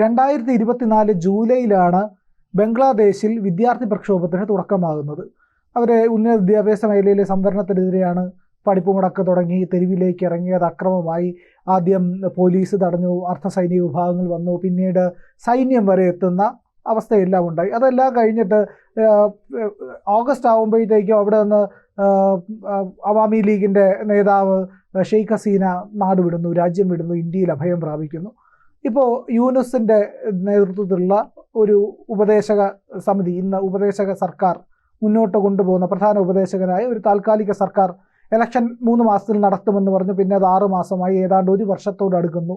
രണ്ടായിരത്തി ഇരുപത്തിനാല് ജൂലൈയിലാണ് ബംഗ്ലാദേശിൽ വിദ്യാർത്ഥി പ്രക്ഷോഭത്തിന് തുടക്കമാകുന്നത്. അവരെ ഉന്നത വിദ്യാഭ്യാസ മേഖലയിലെ സംവരണത്തിനെതിരെയാണ് പഠിപ്പ് മുടക്ക് തുടങ്ങി. തെരുവിലേക്ക് ഇറങ്ങിയത് അക്രമമായി. ആദ്യം പോലീസ് തടഞ്ഞു. അർദ്ധ സൈനിക വിഭാഗങ്ങൾ വന്നു. പിന്നീട് സൈന്യം വരെ എത്തുന്ന അവസ്ഥയെല്ലാം ഉണ്ടായി. അതെല്ലാം കഴിഞ്ഞിട്ട് ഓഗസ്റ്റ് ആകുമ്പോഴത്തേക്കും അവിടെ നിന്ന് അവാമി ലീഗിന്റെ നേതാവ് ഷെയ്ഖ് ഹസീന നാട് വിടുന്നു. രാജ്യം വിടുന്നു. ഇന്ത്യയിൽ അഭയം പ്രാപിക്കുന്നു. ഇപ്പോൾ യൂനുസിന്റെ നേതൃത്വത്തിലുള്ള ഒരു ഉപദേശക സമിതി ഇന്ന് ഉപദേശക സർക്കാർ മുന്നോട്ട് കൊണ്ടുപോകുന്ന പ്രധാന ഉപദേശകനായ ഒരു താൽക്കാലിക സർക്കാർ ഇലക്ഷൻ മൂന്ന് മാസത്തിൽ നടത്തുമെന്ന് പറഞ്ഞു. പിന്നെ അത് ആറ് മാസമായി ഏതാണ്ട് ഒരു വർഷത്തോട് അടുക്കുന്നു.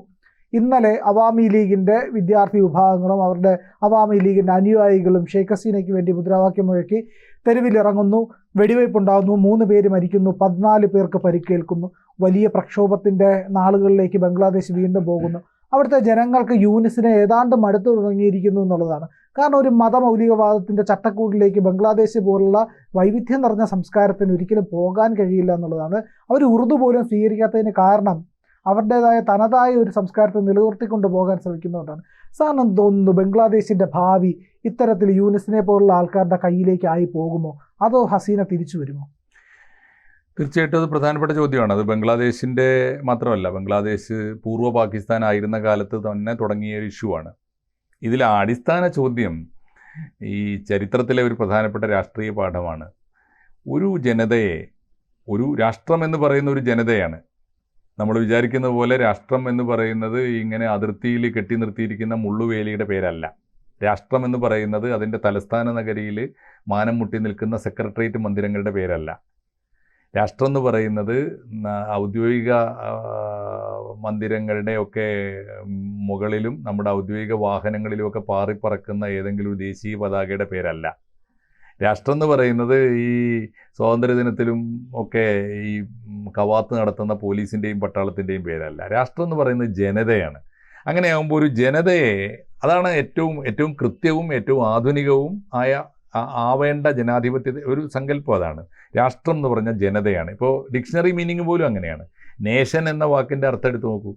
ഇന്നലെ അവാമി ലീഗിന്റെ വിദ്യാർത്ഥി വിഭാഗങ്ങളും അവരുടെ അവാമി ലീഗിന്റെ അനുയായികളും ഷെയ്ഖ് ഹസീനയ്ക്ക് വേണ്ടി മുദ്രാവാക്യം മുഴക്കി തെരുവിലിറങ്ങുന്നു വെടിവയ്പ്പുണ്ടാകുന്നു മൂന്ന് പേര് മരിക്കുന്നു പതിനാല് പേർക്ക് പരിക്കേൽക്കുന്നു. വലിയ പ്രക്ഷോഭത്തിന്റെ നാളുകളിലേക്ക് ബംഗ്ലാദേശ് വീണ്ടും പോകുന്നു. അവിടുത്തെ ജനങ്ങൾക്ക് യൂനിസിനെ ഏതാണ്ട് മടുത്തു തുടങ്ങിയിരിക്കുന്നു എന്നുള്ളതാണ്. കാരണം ഒരു മതമൗലികവാദത്തിന്റെ ചട്ടക്കൂടിലേക്ക് ബംഗ്ലാദേശ് പോലുള്ള വൈവിധ്യം നിറഞ്ഞ സംസ്കാരത്തിന് ഒരിക്കലും പോകാൻ കഴിയില്ല എന്നുള്ളതാണ്. അവർ ഉറുദു പോലും സ്വീകരിക്കാത്തതിന് കാരണം അവരുടേതായ തനതായ ഒരു സംസ്കാരത്തെ നിലനിർത്തിക്കൊണ്ട് പോകാൻ ശ്രമിക്കുന്നതുകൊണ്ടാണ്. സാറിന് തോന്നുന്നു? ബംഗ്ലാദേശിന്റെ ഭാവി ഇത്തരത്തിൽ യൂനിസിനെ പോലുള്ള ആൾക്കാരുടെ കയ്യിലേക്കായി പോകുമോ? അതോ ഹസീന തിരിച്ചു വരുമോ? തീർച്ചയായിട്ടും അത് പ്രധാനപ്പെട്ട ചോദ്യമാണ്. അത് ബംഗ്ലാദേശിന്റെ മാത്രമല്ല ബംഗ്ലാദേശ് പൂർവ പാകിസ്ഥാൻ ആയിരുന്ന കാലത്ത് തന്നെ തുടങ്ങിയ ഒരു ഇഷ്യൂ ആണ്. ഇതിൽ അടിസ്ഥാന ചോദ്യം ഈ ചരിത്രത്തിലെ ഒരു പ്രധാനപ്പെട്ട രാഷ്ട്രീയ പാഠമാണ്. ഒരു ജനതയെ ഒരു രാഷ്ട്രം എന്ന് പറയുന്ന ഒരു ജനതയാണ്. നമ്മൾ വിചാരിക്കുന്ന പോലെ രാഷ്ട്രം എന്ന് പറയുന്നത് ഇങ്ങനെ അതിർത്തിയിൽ കെട്ടി നിർത്തിയിരിക്കുന്ന മുള്ളുവേലിയുടെ പേരല്ല. രാഷ്ട്രം എന്ന് പറയുന്നത് അതിന്റെ തലസ്ഥാന നഗരിയിൽ മാനം മുട്ടി നിൽക്കുന്ന സെക്രട്ടേറിയറ്റ് മന്ദിരങ്ങളുടെ പേരല്ല. രാഷ്ട്രം എന്ന് പറയുന്നത് ഔദ്യോഗിക മന്ദിരങ്ങളുടെയൊക്കെ മുകളിലും നമ്മുടെ ഔദ്യോഗിക വാഹനങ്ങളിലും ഒക്കെ പാറിപ്പറക്കുന്ന ഏതെങ്കിലും ദേശീയ പതാകയുടെ പേരല്ല. രാഷ്ട്രം എന്ന് പറയുന്നത് ഈ സ്വാതന്ത്ര്യദിനത്തിലും ഒക്കെ ഈ കവാത്ത് നടത്തുന്ന പോലീസിന്റെയും പട്ടാളത്തിന്റെയും പേരല്ല. രാഷ്ട്രം എന്ന് പറയുന്നത് ജനതയാണ്. അങ്ങനെയാകുമ്പോൾ ഒരു ജനതയെ അതാണ് ഏറ്റവും ഏറ്റവും കൃത്യവും ഏറ്റവും ആധുനികവും ആയ ആവേണ്ട ജനാധിപത്യ ഒരു സങ്കല്പം അതാണ്. രാഷ്ട്രം എന്ന് പറഞ്ഞാൽ ജനതയാണ്. ഇപ്പോൾ ഡിക്ഷണറി മീനിങ് പോലും അങ്ങനെയാണ്. നേഷൻ എന്ന വാക്കിന്റെ അർത്ഥം എടുത്ത് നോക്കൂ.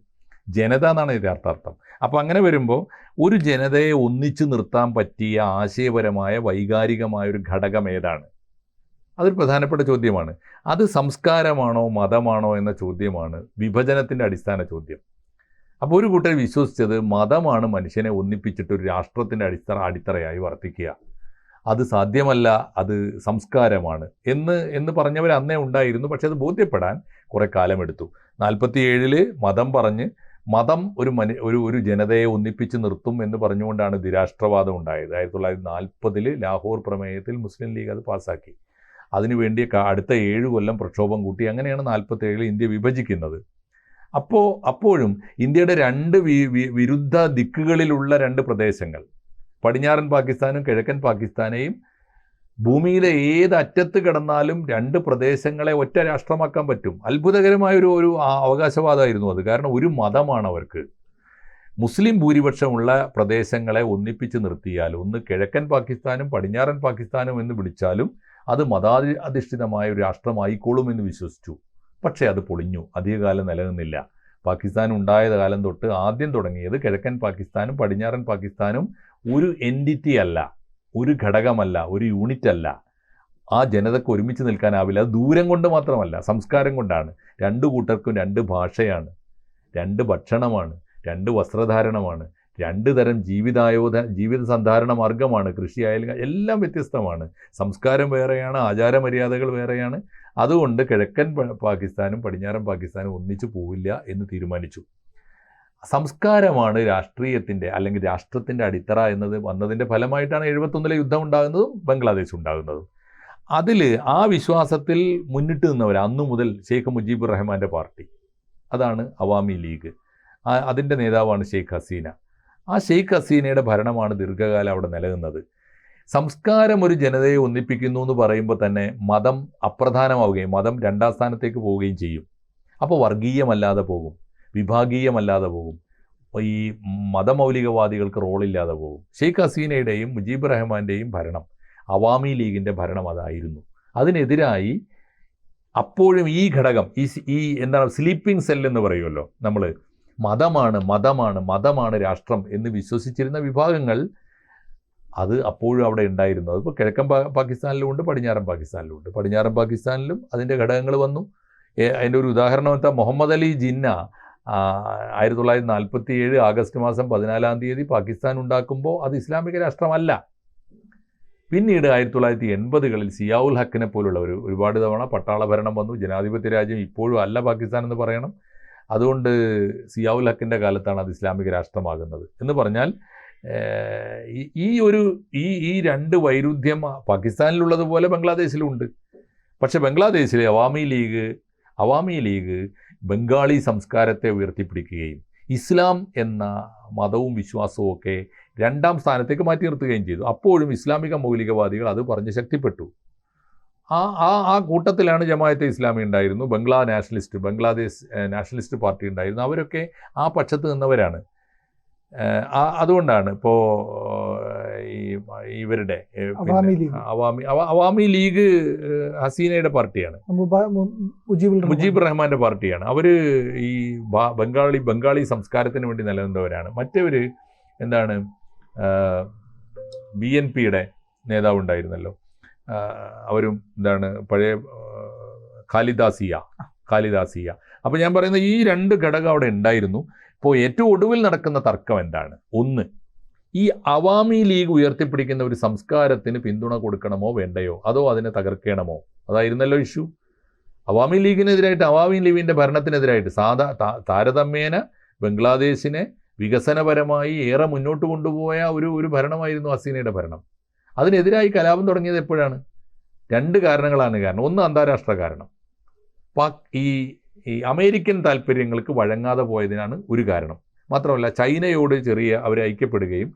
ജനത എന്നാണ് ഇതിന്റെ അർത്ഥാർത്ഥം അപ്പോൾ അങ്ങനെ വരുമ്പോൾ ഒരു ജനതയെ ഒന്നിച്ചു നിർത്താൻ പറ്റിയ ആശയപരമായ വൈകാരികമായ ഒരു ഘടകം ഏതാണ്? അതൊരു പ്രധാനപ്പെട്ട ചോദ്യമാണ്. അത് സംസ്കാരമാണോ മതമാണോ എന്ന ചോദ്യമാണ് വിഭജനത്തിന്റെ അടിസ്ഥാന ചോദ്യം. അപ്പോൾ ഒരു കൂട്ടർ വിശ്വസിച്ചത് മതമാണ് മനുഷ്യനെ ഒന്നിപ്പിച്ചിട്ട് ഒരു രാഷ്ട്രത്തിന്റെ അടിത്തറ അടിത്തറയായി വർത്തിക്കുക. അത് സാധ്യമല്ല അത് സംസ്കാരമാണ് എന്ന് എന്ന് പറഞ്ഞവർ അന്നേ ഉണ്ടായിരുന്നു. പക്ഷെ അത് ബോധ്യപ്പെടാൻ കുറേ കാലമെടുത്തു. നാൽപ്പത്തി ഏഴിൽ മതം പറഞ്ഞ് മതം ഒരു മനു ഒരു ഒരു ജനതയെ ഒന്നിപ്പിച്ച് നിർത്തും എന്ന് പറഞ്ഞുകൊണ്ടാണ് ദ്വിരാഷ്ട്രവാദം ഉണ്ടായത്. ആയിരത്തി തൊള്ളായിരത്തി നാൽപ്പതിൽ ലാഹോർ പ്രമേയത്തിൽ മുസ്ലിം ലീഗ് അത് പാസ്സാക്കി. അതിനുവേണ്ടി അടുത്ത ഏഴ് കൊല്ലം പ്രക്ഷോഭം കൂട്ടി. അങ്ങനെയാണ് നാൽപ്പത്തി ഏഴിൽ ഇന്ത്യ വിഭജിക്കുന്നത്. അപ്പോൾ അപ്പോഴും ഇന്ത്യയുടെ രണ്ട് വിരുദ്ധ ദിക്കുകളിലുള്ള രണ്ട് പ്രദേശങ്ങൾ പടിഞ്ഞാറൻ പാകിസ്ഥാനും കിഴക്കൻ പാകിസ്ഥാനെയും ഭൂമിയിലെ ഏത് അറ്റത്ത് കിടന്നാലും രണ്ട് പ്രദേശങ്ങളെ ഒറ്റ രാഷ്ട്രമാക്കാൻ പറ്റും. അത്ഭുതകരമായൊരു ഒരു അവകാശവാദമായിരുന്നു അത്. കാരണം ഒരു മതമാണ് അവർക്ക്. മുസ്ലിം ഭൂരിപക്ഷമുള്ള പ്രദേശങ്ങളെ ഒന്നിപ്പിച്ച് നിർത്തിയാൽ ഒന്ന് കിഴക്കൻ പാകിസ്ഥാനും പടിഞ്ഞാറൻ പാകിസ്ഥാനും എന്ന് വിളിച്ചാലും അത് മതാധി അധിഷ്ഠിതമായ ഒരു രാഷ്ട്രമായിക്കോളും എന്ന് വിശ്വസിച്ചു. പക്ഷേ അത് പൊളിഞ്ഞു. അധികകാലം നിലനിന്നില്ല. പാകിസ്ഥാൻ ഉണ്ടായത് കാലം തൊട്ട് ആദ്യം തുടങ്ങിയത് കിഴക്കൻ പാകിസ്ഥാനും പടിഞ്ഞാറൻ പാകിസ്ഥാനും ഒരു എന്റിറ്റി അല്ല ഒരു ഘടകമല്ല ഒരു യൂണിറ്റ് അല്ല. ആ ജനതയ്ക്ക് ഒരുമിച്ച് നിൽക്കാനാവില്ല. അത് ദൂരം കൊണ്ട് മാത്രമല്ല സംസ്കാരം കൊണ്ടാണ്. രണ്ട് കൂട്ടർക്കും രണ്ട് ഭാഷയാണ്. രണ്ട് ഭക്ഷണമാണ്. രണ്ട് വസ്ത്രധാരണമാണ്. രണ്ട് തരം ജീവിതായോധ ജീവിത സന്ധാരണ മാർഗമാണ്. കൃഷിയായാലും എല്ലാം വ്യത്യസ്തമാണ്. സംസ്കാരം വേറെയാണ് ആചാരമര്യാദകൾ വേറെയാണ്. അതുകൊണ്ട് കിഴക്കൻ പാകിസ്ഥാനും പടിഞ്ഞാറൻ പാകിസ്ഥാനും ഒന്നിച്ചു പോവില്ല എന്ന് തീരുമാനിച്ചു. സംസ്കാരമാണ് രാഷ്ട്രീയത്തിന്റെ അല്ലെങ്കിൽ രാഷ്ട്രത്തിന്റെ അടിത്തറ എന്നത് വന്നതിന്റെ ഫലമായിട്ടാണ് എഴുപത്തൊന്നിലെ യുദ്ധം ഉണ്ടാകുന്നതും ബംഗ്ലാദേശ് ഉണ്ടാകുന്നതും. അതിൽ ആ വിശ്വാസത്തിൽ മുന്നിട്ട് നിന്നവർ അന്നു മുതൽ ഷെയ്ഖ് മുജീബുർ റഹ്മാന്റെ പാർട്ടി. അതാണ് അവാമി ലീഗ്. അതിന്റെ നേതാവാണ് ഷെയ്ഖ് ഹസീന. ആ ഷെയ്ഖ് ഹസീനയുടെ ഭരണമാണ് ദീർഘകാലം അവിടെ നിലനിന്നത്. സംസ്കാരം ഒരു ജനതയെ ഒന്നിപ്പിക്കുന്നു എന്ന് പറയുമ്പോൾ തന്നെ മതം അപ്രധാനമാവുകയും മതം രണ്ടാം സ്ഥാനത്തേക്ക് പോവുകയും ചെയ്യും. അപ്പോൾ വർഗീയമല്ലാതെ പോകും വിഭാഗീയമല്ലാതെ പോകും ഈ മതമൗലികവാദികൾക്ക് റോളില്ലാതെ പോകും. ഷെയ്ഖ് ഹസീനയുടെയും മുജീബ് റഹ്മാന്റെയും ഭരണം അവാമി ലീഗിന്റെ ഭരണം അതായിരുന്നു. അതിനെതിരായി അപ്പോഴും ഈ ഘടകം ഈ ഈ എന്താണ് സ്ലീപ്പിംഗ് സെൽ എന്ന് പറയുമല്ലോ നമ്മൾ മതമാണ് മതമാണ് മതമാണ് രാഷ്ട്രം എന്ന് വിശ്വസിച്ചിരുന്ന വിഭാഗങ്ങൾ അത് അപ്പോഴും അവിടെ ഉണ്ടായിരുന്നു. അതിപ്പോൾ കിഴക്കൻ പാകിസ്ഥാനിലും ഉണ്ട് പടിഞ്ഞാറൻ പാകിസ്ഥാനിലും ഉണ്ട് പടിഞ്ഞാറൻ പാകിസ്ഥാനിലും അതിന്റെ ഘടകങ്ങൾ വന്നു. അതിന്റെ ഒരു ഉദാഹരണം എന്താ? മുഹമ്മദ് അലി ജിന്ന ആയിരത്തി തൊള്ളായിരത്തി നാൽപ്പത്തി ഏഴ് ആഗസ്റ്റ് മാസം പതിനാലാം തീയതി പാകിസ്ഥാൻ ഉണ്ടാക്കുമ്പോൾ അത് ഇസ്ലാമിക രാഷ്ട്രമല്ല. പിന്നീട് ആയിരത്തി തൊള്ളായിരത്തി എൺപതുകളിൽ സിയാവുൽ ഹക്കിനെ പോലുള്ളവർ ഒരുപാട് തവണ പട്ടാള ഭരണം വന്നു. ജനാധിപത്യ രാജ്യം ഇപ്പോഴും അല്ല പാകിസ്ഥാൻ എന്ന് പറയണം. അതുകൊണ്ട് സിയാവുൽ ഹക്കിന്റെ കാലത്താണ് അത് ഇസ്ലാമിക രാഷ്ട്രമാകുന്നത്. എന്ന് പറഞ്ഞാൽ ഈ- ഒരു ഈ ഈ രണ്ട് വൈരുദ്ധ്യം പാകിസ്ഥാനിലുള്ളതുപോലെ ബംഗ്ലാദേശിലും ഉണ്ട് പക്ഷെ ബംഗ്ലാദേശിലെ അവാമി ലീഗ് അവാമി ലീഗ് ബംഗാളി സംസ്കാരത്തെ ഉയർത്തിപ്പിടിക്കുകയും ഇസ്ലാം എന്ന മതവും വിശ്വാസവും ഒക്കെ രണ്ടാം സ്ഥാനത്തേക്ക് മാറ്റി നിർത്തുകയും ചെയ്തു. അപ്പോഴും ഇസ്ലാമിക മൗലികവാദികൾ അത് പറഞ്ഞ് ശക്തിപ്പെട്ടു. ആ ആ ആ കൂട്ടത്തിലാണ് ജമായത്തെ ഇസ്ലാമി ഉണ്ടായിരുന്നു. Bangla nationalist Bangladesh nationalist party ഉണ്ടായിരുന്നു. അവരൊക്കെ ആ പക്ഷത്ത് നിന്നവരാണ്. അതുകൊണ്ടാണ് ഇപ്പോൾ ഈ ഇവരുടെ അവാമി ലീഗ്. അവാമി ലീഗ് ഹസീനയുടെ പാർട്ടിയാണ്. മുജീബ് റഹ്മാന്റെ പാർട്ടിയാണ്. അവർ ഈ ബംഗാളി ബംഗാളി സംസ്കാരത്തിന് വേണ്ടി നിലനിന്നവരാണ്. മറ്റവർ എന്താണ് ബി എൻ പിയുടെ നേതാവ് ഉണ്ടായിരുന്നല്ലോ. ആ, അവരും എന്താണ് പഴയ കാലിദാസിയ ഖാലിദാസിയ ഖാലിദാസിയ അപ്പോൾ ഞാൻ പറയുന്ന ഈ രണ്ട് ഘടകം അവിടെ ഉണ്ടായിരുന്നു. ഇപ്പോൾ ഏറ്റവും ഒടുവിൽ നടക്കുന്ന തർക്കം എന്താണ്? ഒന്ന് ഈ അവാമി ലീഗ് ഉയർത്തിപ്പിടിക്കുന്ന ഒരു സംസ്കാരത്തിന് പിന്തുണ കൊടുക്കണമോ വേണ്ടയോ? അതോ അതിനെ തകർക്കണമോ? അതായിരുന്നല്ലോ ഇഷ്യൂ. അവാമി ലീഗിനെതിരായിട്ട് അവാമി ലീഗിന്റെ ഭരണത്തിനെതിരായിട്ട് സാധാ താരതമ്യേന ബംഗ്ലാദേശിനെ വികസനപരമായി ഏറെ മുന്നോട്ട് കൊണ്ടുപോയ ഒരു ഒരു ഭരണമായിരുന്നു ഹസീനയുടെ ഭരണം. അതിനെതിരായി കലാപം തുടങ്ങിയത് എപ്പോഴാണ്? രണ്ട് കാരണങ്ങളാണ് കാരണം. ഒന്ന് അന്താരാഷ്ട്ര കാരണം. പാക് ഈ ഈ അമേരിക്കൻ താല്പര്യങ്ങൾക്ക് വഴങ്ങാതെ പോയതിനാണ് ഒരു കാരണം. മാത്രമല്ല ചൈനയോട് ചെറിയ അവരെ ഐക്യപ്പെടുകയും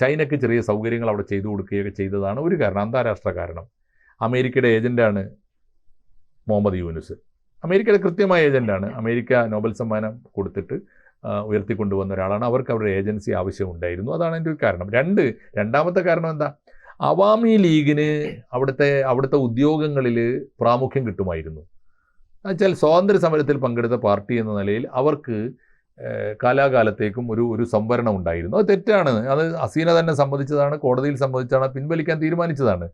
ചൈനയ്ക്ക് ചെറിയ സൗകര്യങ്ങൾ അവിടെ ചെയ്തു കൊടുക്കുകയൊക്കെ ചെയ്തതാണ് ഒരു കാരണം അന്താരാഷ്ട്ര കാരണം. അമേരിക്കയുടെ ഏജന്റാണ് മുഹമ്മദ് യൂനുസ്. അമേരിക്കയുടെ കൃത്യമായ ഏജന്റാണ് അമേരിക്ക നോബൽ സമ്മാനം കൊടുത്തിട്ട് ഉയർത്തിക്കൊണ്ടുവന്ന ഒരാളാണ്. അവർക്ക് അവരുടെ ഏജൻസി ആവശ്യമുണ്ടായിരുന്നു അതാണ് എന്റെ ഒരു കാരണം. രണ്ട് രണ്ടാമത്തെ കാരണം എന്താ? അവാമി ലീഗിന് അവിടുത്തെ അവിടുത്തെ ഉദ്യോഗങ്ങളിൽ പ്രാമുഖ്യം കിട്ടുമായിരുന്നു. എന്നുവെച്ചാൽ സ്വാതന്ത്ര്യ സമരത്തിൽ പങ്കെടുത്ത പാർട്ടി എന്ന നിലയിൽ അവർക്ക് കാലാകാലത്തേക്കും ഒരു ഒരു സംവരണം ഉണ്ടായിരുന്നു. അത് തെറ്റാണ്. അത് അസീന തന്നെ സംബന്ധിച്ചതാണ് കോടതിയിൽ സംബന്ധിച്ചാണ് പിൻവലിക്കാൻ തീരുമാനിച്ചതാണ്.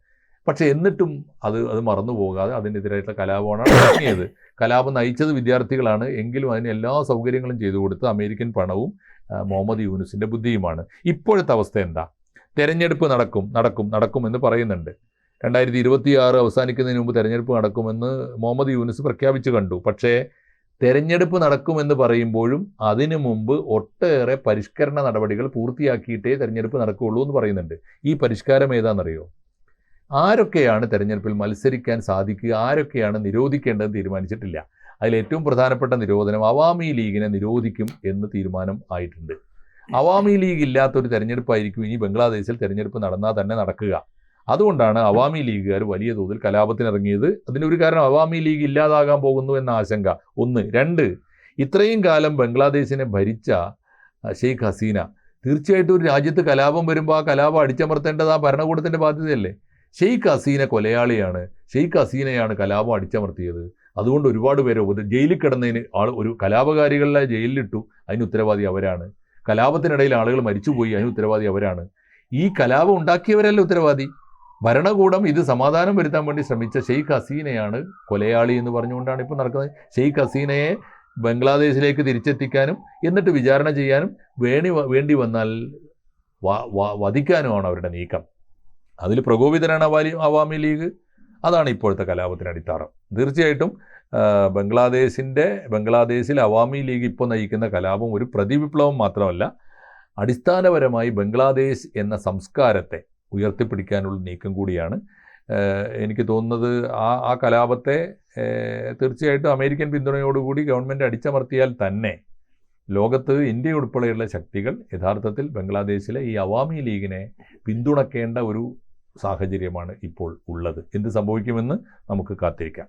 പക്ഷേ എന്നിട്ടും അത് അത് മറന്നു പോകാതെ അതിനെതിരായിട്ടുള്ള കലാപമാണ് തുടങ്ങിയത് കലാപം നയിച്ചത് വിദ്യാർത്ഥികളാണ്. എങ്കിലും അതിന് എല്ലാ സൗകര്യങ്ങളും ചെയ്തു കൊടുത്ത് അമേരിക്കൻ പണവും മുഹമ്മദ് യൂനുസിന്റെ ബുദ്ധിയുമാണ്. ഇപ്പോഴത്തെ അവസ്ഥ എന്താ? തെരഞ്ഞെടുപ്പ് നടക്കും നടക്കും നടക്കും എന്ന് പറയുന്നുണ്ട്. രണ്ടായിരത്തി ഇരുപത്തിയാറ് അവസാനിക്കുന്നതിന് മുമ്പ് തെരഞ്ഞെടുപ്പ് നടക്കുമെന്ന് മുഹമ്മദ് യൂനിസ് പ്രഖ്യാപിച്ചു കണ്ടു. പക്ഷേ തെരഞ്ഞെടുപ്പ് നടക്കുമെന്ന് പറയുമ്പോഴും അതിനു മുമ്പ് ഒട്ടേറെ പരിഷ്കരണ നടപടികൾ പൂർത്തിയാക്കിയിട്ടേ തെരഞ്ഞെടുപ്പ് നടക്കുകയുള്ളൂ എന്ന് പറയുന്നുണ്ട്. ഈ പരിഷ്കാരം ഏതാണെന്നറിയോ? ആരൊക്കെയാണ് തെരഞ്ഞെടുപ്പിൽ മത്സരിക്കാൻ സാധിക്കുക? ആരൊക്കെയാണ് നിരോധിക്കേണ്ടതെന്ന് തീരുമാനിച്ചിട്ടില്ല. അതിൽ ഏറ്റവും പ്രധാനപ്പെട്ട നിരോധനം അവാമി ലീഗിനെ നിരോധിക്കും എന്ന് തീരുമാനം ആയിട്ടുണ്ട്. അവാമി ലീഗ് ഇല്ലാത്തൊരു തെരഞ്ഞെടുപ്പായിരിക്കും ഇനി ബംഗ്ലാദേശിൽ തെരഞ്ഞെടുപ്പ് നടന്നാൽ തന്നെ നടക്കുക. അതുകൊണ്ടാണ് അവാമി ലീഗുകാർ വലിയ തോതിൽ കലാപത്തിനിറങ്ങിയത്. അതിനൊരു കാരണം അവാമി ലീഗ് ഇല്ലാതാകാൻ പോകുന്നു എന്ന ആശങ്ക. ഒന്ന്. രണ്ട്. ഇത്രയും കാലം ബംഗ്ലാദേശിനെ ഭരിച്ച ഷെയ്ഖ് ഹസീന തീർച്ചയായിട്ടും ഒരു രാജ്യത്ത് കലാപം വരുമ്പോൾ ആ കലാപം അടിച്ചമർത്തേണ്ടത് ആ ഭരണകൂടത്തിന്റെ ബാധ്യതയല്ലേ? ഷെയ്ഖ് ഹസീന കൊലയാളിയാണ്. ഷെയ്ഖ് ഹസീനയാണ് കലാപം അടിച്ചമർത്തിയത്. അതുകൊണ്ട് ഒരുപാട് പേരെ ജയിലിൽ കിടന്നതിന് ആൾ ഒരു കലാപകാരികളെ ജയിലിലിട്ടു. അതിന് ഉത്തരവാദി അവരാണ്. കലാപത്തിനിടയിൽ ആളുകൾ മരിച്ചുപോയി അതിന് ഉത്തരവാദി അവരാണ്. ഈ കലാപം ഉണ്ടാക്കിയവരല്ല ഉത്തരവാദി? ഭരണകൂടം ഇത് സമാധാനം വരുത്താൻ വേണ്ടി ശ്രമിച്ച ഷെയ്ഖ് ഹസീനയാണ് കൊലയാളി എന്ന് പറഞ്ഞുകൊണ്ടാണ് ഇപ്പോൾ നടക്കുന്നത്. ഷെയ്ഖ് ഹസീനയെ ബംഗ്ലാദേശിലേക്ക് തിരിച്ചെത്തിക്കാനും എന്നിട്ട് വിചാരണ ചെയ്യാനും വേണി വേണ്ടി വന്നാൽ വധിക്കാനുമാണ് അവരുടെ നീക്കം. അതിൽ പ്രകോപിതരാണ് അവാലി അവാമി ലീഗ്. അതാണ് ഇപ്പോഴത്തെ കലാപത്തിന് അടിത്താറം തീർച്ചയായിട്ടും ബംഗ്ലാദേശിന്റെ ബംഗ്ലാദേശിൽ അവാമി ലീഗ് ഇപ്പോൾ നയിക്കുന്ന കലാപം ഒരു പ്രതിവിപ്ലവം മാത്രമല്ല അടിസ്ഥാനപരമായി ബംഗ്ലാദേശ് എന്ന സംസ്കാരത്തെ ഉയർത്തിപ്പിടിക്കാനുള്ള നീക്കം കൂടിയാണ്. എനിക്ക് തോന്നുന്നത് ആ ആ കലാപത്തെ തീർച്ചയായിട്ടും അമേരിക്കൻ പിന്തുണയോടുകൂടി ഗവൺമെന്റ് അടിച്ചമർത്തിയാൽ തന്നെ ലോകത്ത് ഇന്ത്യ ഉൾപ്പെടെയുള്ള ശക്തികൾ യഥാർത്ഥത്തിൽ ബംഗ്ലാദേശിലെ ഈ അവാമി ലീഗിനെ പിന്തുണക്കേണ്ട ഒരു സാഹചര്യമാണ് ഇപ്പോൾ ഉള്ളത്. എന്ത് സംഭവിക്കുമെന്ന് നമുക്ക് കാത്തിരിക്കാം.